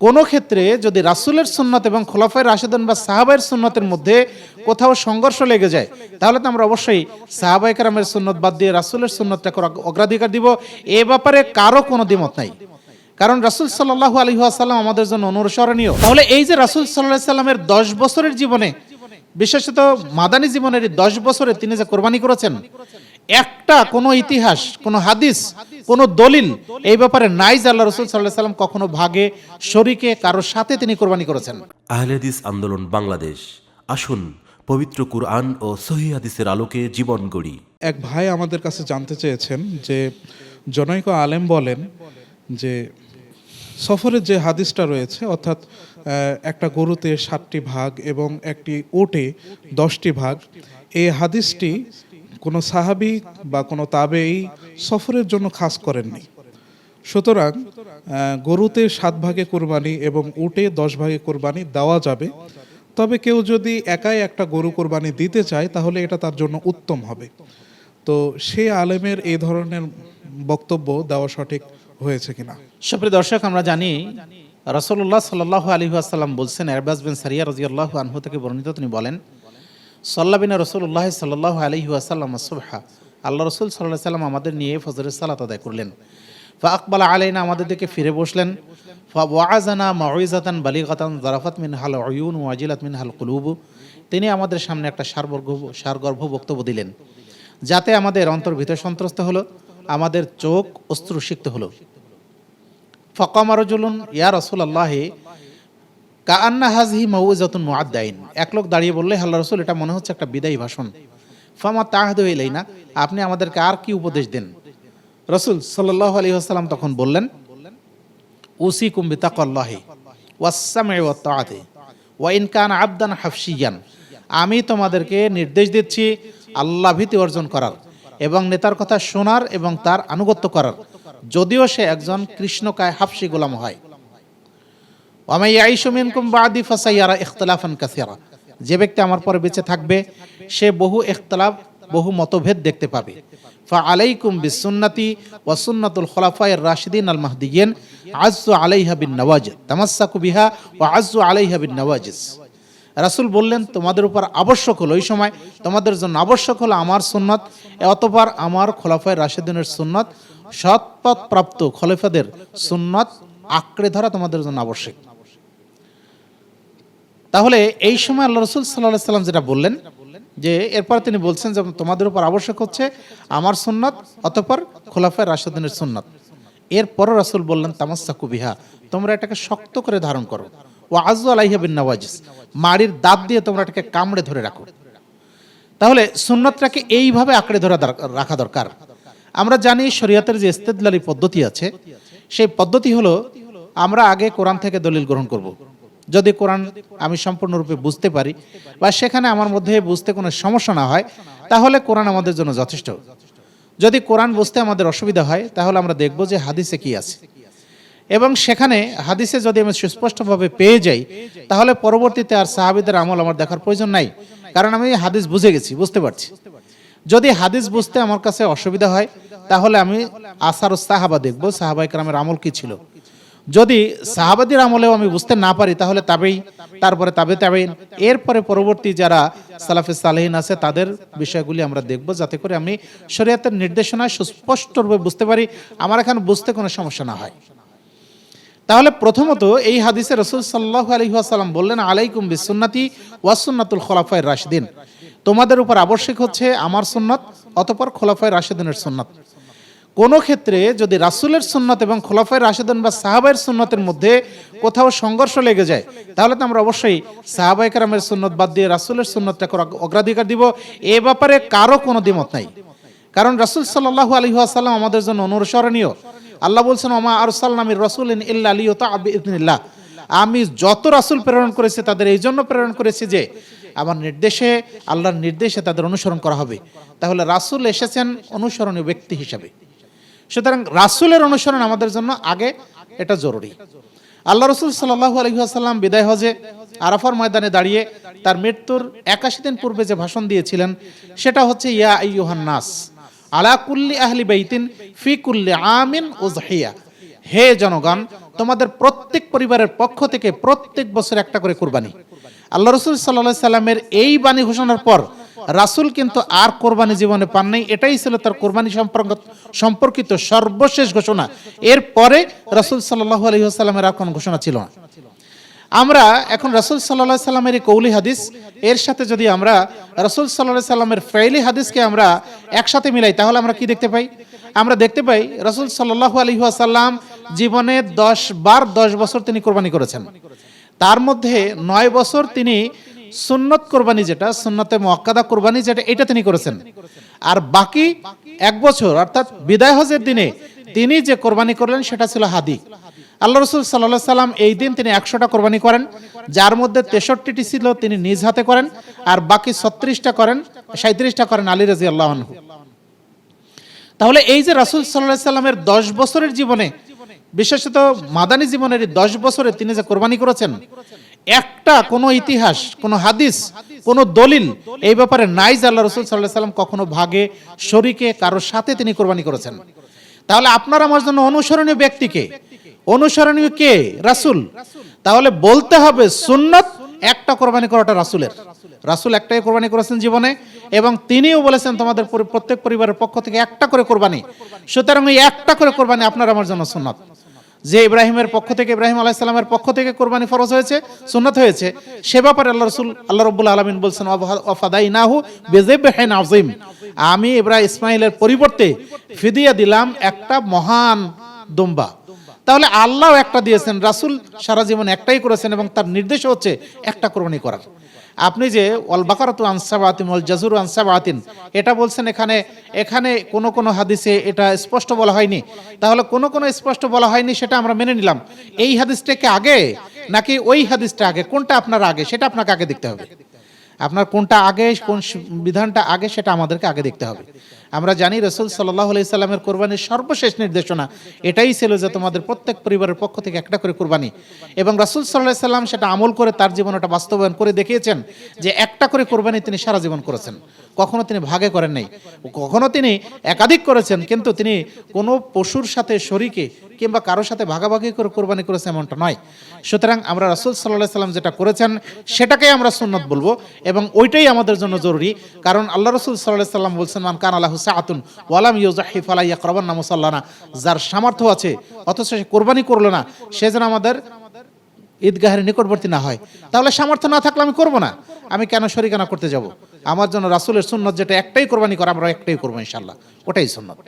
কোনো ক্ষেত্রে যদি রাসুলের সুন্নত এবং খোলাফায় রাশেদন বা সাহাবাইয়ের সুন্নতের মধ্যে কোথাও সংঘর্ষ লেগে যায়, তাহলে তো আমরা অবশ্যই সাহাবাই কারামের সুন্নত বাদ দিয়ে রাসুলের সুন্নতটাকে অগ্রাধিকার দিব। এ ব্যাপারে কারও কোনো দ্বিমত নাই। কারণ রাসুল সাল্লাহ আলী আসাল্লাম আমাদের জন্য অনুসরণীয়। তাহলে এই যে রাসুল সাল্লাহ সাল্লামের দশ বছরের জীবনে, বিশেষত মাদানী জীবনের দশ বছরে তিনি যে কোরবানি করেছেন একটা কোনো ইতিহাস কোনো হাদিস কোনো দলিল এই ব্যাপারে নাইজ আল্লাহ রসুল সাল্লাহ সাল্লাম কখনো ভাগে শরিকে কারোর সাথে তিনি কোরবানি করেছেন। আহলেদিস আন্দোলন বাংলাদেশ আসুন পবিত্র কুরআন ও সহি হাদিসের আলোকে জীবন গড়ি। এক ভাই আমাদের কাছে জানতে চেয়েছেন যে জনৈক আলেম বলেন যে সফরের যে হাদিসটা রয়েছে অর্থাৎ একটা গরুতে সাতটি ভাগ এবং একটি ওটে দশটি ভাগ এই হাদিসটি কোনো সাহাবি বা কোনো তাবেই সফরের জন্য খাস করেননি। সুতরাং গরুতে সাত ভাগে কোরবানি এবং উটে দশ ভাগে কোরবানি দেওয়া যাবে। তবে কেউ যদি একাই একটা গরু কোরবানি দিতে চায়, তাহলে এটা তার জন্য উত্তম হবে। তো সে আলেমের এই ধরনের বক্তব্য দেওয়া সঠিক হয়েছে কিনা? সুপ্রিয় দর্শক, আমরা জানি রসল্লাহ সাল্লাহ আলী আসাল্লাম বলছেন এরবাজ বিন সারিয়া রাজি আল্লাহ আনহু থেকে বর্ণিত তিনি বলেন সাল্লাবিনা রসুল্লাহ সাল্লাহ আলী আসাল্লাম সুবহা। আল্লাহ রসুল সাল্লাহ সাল্লাম আমাদের নিয়ে ফজরের সালাত আদায় করলেন। ফা আকবাল আলাইনা, আমাদের দিকে ফিরে বসলেন। ফা ওয়াজানা মাউইজাতান বালিগাতান জারাফাত মিন হাল অয়ুন ওয়াজিলাত মিন হাল কুলুবু। তিনি আমাদের সামনে একটা সারবর্গ, সারগর্ভ বক্তব্য দিলেন, যাতে আমাদের অন্তর ভিতর সন্ত্রস্ত হলো, আমাদের চোখ অস্ত্রসিক্ত হলো। ফকাম রজুলুন, ইয়া রসুল আল্লাহ কান্না হাজহি মৌজাতুন মুআদ্দাইন। এক লোক দাঁড়িয়ে বললে, আল্লাহ রসুল, এটা মনে হচ্ছে একটা বিদায়ী ভাষণ। ফামা তাহদ এলাই না আপনি আমাদেরকে আর কি উপদেশ দেন? রসুল সাল্লাহ আলী আসসালাম তখন বললেন উসি কুম্বি তাকল্লাহি ওয়াসামে ওয়াত্তাআতে ওয়া ইন কান আবদান হাফসিয়ান আমি তোমাদেরকে নির্দেশ দিচ্ছি আল্লাহ ভীতি অর্জন করার এবং নেতার কথা শোনার এবং তার আনুগত্য করার। যদিও সে একজন কৃষ্ণকায় হাফসি গোলাম হয়। বাদি ফাসাইয়ারা যে ব্যক্তি আমার পরে বেঁচে থাকবে, সে বহু ইখতিলাফ, বহু মতভেদ দেখতে পাবে। ফা আলাইকুম বিসুন্নতি ওয়া সুন্নাতুল খুলাফায়ের রাশিদিন আল মাহদিয়িন আজ্জু আলাইহা বিন নওয়াজিজ তামাসসাকু বিহা ওয়া আজ্জু আলাইহা বিন নওয়াজিজ। রাসূল বললেন, তোমাদের উপর আবশ্যক হলো ওই সময়, তোমাদের জন্য আবশ্যক হলো আমার সুন্নত অতপর আমার খোলাফায় রাশেদিনের সুন্নত সৎপথ প্রাপ্ত খলিফাদের সুন্নত আঁকড়ে ধরা তোমাদের জন্য আবশ্যক। তাহলে এই সময় আল্লাহ রসুল সাল্লাহ সাল্লাম যেটা বললেন, যে এরপর তিনি বলছেন যে তোমাদের উপর আবশ্যক হচ্ছে আমার সুন্নত অতপর খোলাফায় রাশেদিনের সুন্নত। এরপরও রাসূল বললেন তামাস্সাকু বিহা, তোমরা এটাকে শক্ত করে ধারণ করো। ও আজু আলাইহা বিন নওয়াজিস, মাড়ির দাঁত দিয়ে তোমরা এটাকে কামড়ে ধরে রাখো। তাহলে সুন্নতটাকে এইভাবে আঁকড়ে ধরা রাখা দরকার। আমরা জানি শরীয়তের যে ইস্তেদলালি পদ্ধতি আছে, সেই পদ্ধতি হলো, আমরা আগে কোরআন থেকে দলিল গ্রহণ করব। যদি কোরআন আমি সম্পূর্ণরূপে বুঝতে পারি বা সেখানে আমার মধ্যে বুঝতে কোনো সমস্যা না হয়, তাহলে কোরআন আমাদের জন্য যথেষ্ট। যদি কোরআন বুঝতে আমাদের অসুবিধা হয়, তাহলে আমরা দেখব যে হাদিসে কি আছে। এবং সেখানে হাদিসে যদি আমি সুস্পষ্টভাবে পেয়ে যাই, তাহলে পরবর্তীতে আর সাহাবিদের আমল আমার দেখার প্রয়োজন নাই, কারণ আমি হাদিস বুঝে গেছি, বুঝতে পারছি। যদি হাদিস বুঝতে আমার কাছে অসুবিধা হয়, তাহলে আমি আসার সাহাবা দেখব সাহাবাই কালামের আমল কি ছিল। যদি সাহাবাদির আমলেও আমি বুঝতে না পারি, তাহলে তাবেই তারপরে তাবে তাবেইন এরপরে পরবর্তী যারা সালাফে সালেহিন আছে, তাদের বিষয়গুলি আমরা দেখব যাতে করে আমি শরীয়তের নির্দেশনায় সুস্পষ্টরূপে বুঝতে পারি, আমার এখানে বুঝতে কোনো সমস্যা না হয়। তাহলে প্রথমত এই হাদিসে রসুল সাল্লাহ আলী আসাল্লাম বললেন, আলাইকুম বিসুন্নাতি ওয়াসুন্নাতুল খোলাফায় রাশিদিন। তোমাদের উপর আবশ্যক হচ্ছে আমার সুন্নত, অতপর খোলাফায় রাশিদিনের সুন্নত। কোনো ক্ষেত্রে যদি রাসুলের সুন্নত এবং খোলাফায় রাশেদিন বা সাহাবাইয়ের সুন্নতের মধ্যে কোথাও সংঘর্ষ লেগে যায়, তাহলে তো আমরা অবশ্যই সাহাবাই কারামের সুন্নত বাদ দিয়ে রাসুলের সুন্নতটাকে অগ্রাধিকার দিব। এ ব্যাপারে কারও কোনো দ্বিমত নাই। কারণ রাসুল সাল্লাহ আলী আসাল্লাম আমাদের জন্য অনুসরণীয়। আল্লাহ বলছেন ওমা আরসাল্লামির রসুল ইন ইল্লা আলী ইবনিল্লাহ আমি যত রাসুল প্রেরণ করেছি, তাদের এই জন্য প্রেরণ করেছি যে, আমার নির্দেশে, আল্লাহর নির্দেশে তাদের অনুসরণ করা হবে। তাহলে রাসুল এসেছেন অনুসরণীয় ব্যক্তি হিসাবে। সুতরাং রাসুলের অনুসরণ আমাদের জন্য আগে এটা জরুরি। আল্লাহ রসুল সাল্লাহ আলহিহাসাল্লাম বিদায় হজে আরাফার ময়দানে দাঁড়িয়ে তার মৃত্যুর একাশি দিন পূর্বে যে ভাষণ দিয়েছিলেন, সেটা হচ্ছে, ইয়া আইয়ুহান নাস, আলা কুল্লি আহলি বাইতিন ফি কুল্লি আমিন ওজহিয়া হে জনগণ, তোমাদের প্রত্যেক পরিবারের পক্ষ থেকে প্রত্যেক বছর একটা করে কোরবানি। আল্লাহ রসুল সাল্লাহ সাল্লামের এই বাণী ঘোষণার পর রাসূল কিন্তু আর কোরবানি জীবনে পান নাই এটাই ছিল তার কোরবানি সম্পর্ক সম্পর্কিত সর্বশেষ ঘোষণা। এরপরে রাসূল সাল্লাহ আলহিহাস্লামের আর কোনো ঘোষণা ছিল না। আমরা এখন রাসূল সাল্লাহ সাল্লামের এই কৌলি হাদিস, এর সাথে যদি আমরা রাসূল সাল্লাহ সাল্লামের ফেইলি হাদিসকে আমরা একসাথে মিলাই, তাহলে আমরা কি দেখতে পাই? আমরা দেখতে পাই রাসূল সাল্লাহ আলহিহাসাল্লাম জীবনে দশ বার দশ বছর তিনি কোরবানি করেছেন। তার মধ্যে নয় বছর তিনি সুন্নত কোরবানি যেটা, সুন্নতে মোয়াক্কাদা কোরবানি যেটা, এটা তিনি করেছেন। আর বাকি এক বছর, অর্থাৎ বিদায় হজের দিনে তিনি যে কোরবানি করলেন, সেটা ছিল হাদি। আল্লাহ রসুল সাল্লাহ সাল্লাম এই দিন তিনি একশোটা কোরবানি করেন, যার মধ্যে তেষট্টিটি ছিল তিনি নিজ হাতে করেন, আর বাকি ছত্রিশটা করেন সাঁত্রিশটা করেন আলী রাজি আল্লাহ তাহলে এই যে রাসুল সাল্লাহ সাল্লামের দশ বছরের জীবনে বিশেষত মাদানী জীবনের দশ বছরে তিনি যে কোরবানি করেছেন, একটা কোনো ইতিহাস, কোনো হাদিস, কোনো দলিল এই ব্যাপারে নাই যে আল্লাহ রসুল সাল্লাহ সাল্লাম কখনো ভাগে, শরিকে কারোর সাথে তিনি কোরবানি করেছেন। তাহলে আপনার আমার জন্য অনুসরণীয় ব্যক্তিকে, অনুসরণীয় কে? রাসুল। তাহলে বলতে হবে সুন্নত, একটা কোরবানি করাটা রাসুলের। রাসুল একটাই কোরবানি করেছেন জীবনে এবং তিনিও বলেছেন তোমাদের প্রত্যেক পরিবারের পক্ষ থেকে একটা করে কোরবানি। সুতরাং ওই একটা করে কোরবানি আপনার আমার জন্য সুন্নত। যে ইব্রাহিমের পক্ষ থেকে, ইব্রাহিম আলাইসাল্লামের পক্ষ থেকে কোরবানি ফরজ হয়েছে, সুন্নত হয়েছে, সে ব্যাপারে আল্লাহ রসুল, আল্লাহ রব্বুল আলমিন বলছেন অফাদাই নাহু বেজেব হেন আজিম আমি ইব্রাহিম ইসমাইলের পরিবর্তে ফিদিয়া দিলাম একটা মহান দুম্বা। তাহলে আল্লাহ একটা দিয়েছেন, রাসুল সারা জীবন একটাই করেছেন এবং তার নির্দেশ হচ্ছে একটা কোরবানি করার। আপনি যে অল বাকারাতু আনসাবাতিন ওয়াল জাজুরু আনসাবাতিন এটা বলছেন এখানে এখানে কোনো কোনো হাদিসে এটা স্পষ্ট বলা হয়নি। তাহলে কোন কোনো স্পষ্ট বলা হয়নি সেটা আমরা মেনে নিলাম। এই হাদিসটাকে আগে নাকি ওই হাদিসটা আগে? কোনটা আপনার আগে? সেটা আপনাকে আগে দেখতে হবে। আপনার কোনটা আগে কোন বিধানটা আগে সেটা আমাদেরকে আগে দেখতে হবে। আমরা জানি রসুল সাল্লাহ আলি সাল্লামের কোরবানির সর্বশেষ নির্দেশনা এটাই ছিল যে তোমাদের প্রত্যেক পরিবারের পক্ষ থেকে একটা করে কোরবানি। এবং রাসুল সাল্লাহ সাল্লাম সেটা আমল করে তার জীবন ওটা বাস্তবায়ন করে দেখিয়েছেন যে একটা করে কোরবানি তিনি সারা জীবন করেছেন। কখনো তিনি ভাগে করেন নাই। কখনো তিনি একাধিক করেছেন কিন্তু তিনি কোনো পশুর সাথে শরীকে কিংবা কারোর সাথে ভাগাভাগি করে কোরবানি করেছে এমনটা নয়। সুতরাং আমরা রাসুল সাল্লাহ সাল্লাম যেটা করেছেন সেটাকেই আমরা সুন্নত বলব। এবং ওইটাই আমাদের জন্য জরুরি। কারণ আল্লাহ রসুল সাল্লাহ সাল্লাম বলছেন, মান কান আল্লাহ সাআতুন ওয়ালাম ইউজাহি ফালাই ইয়াকরাবান নামুসাল্লানা যার সামর্থ্য আছে, অথচ সে কোরবানি করল না, সে যেন আমাদের ঈদগাহের নিকটবর্তী না হয়। তাহলে সামর্থ্য না থাকলে আমি করব না। আমি কেন শরিকানা করতে যাব? আমার জন্য রাসুলের সুন্নত যেটা, একটাই কোরবানি করা, আমরা একটাই করব ইনশাল্লাহ ওটাই সুন্নত।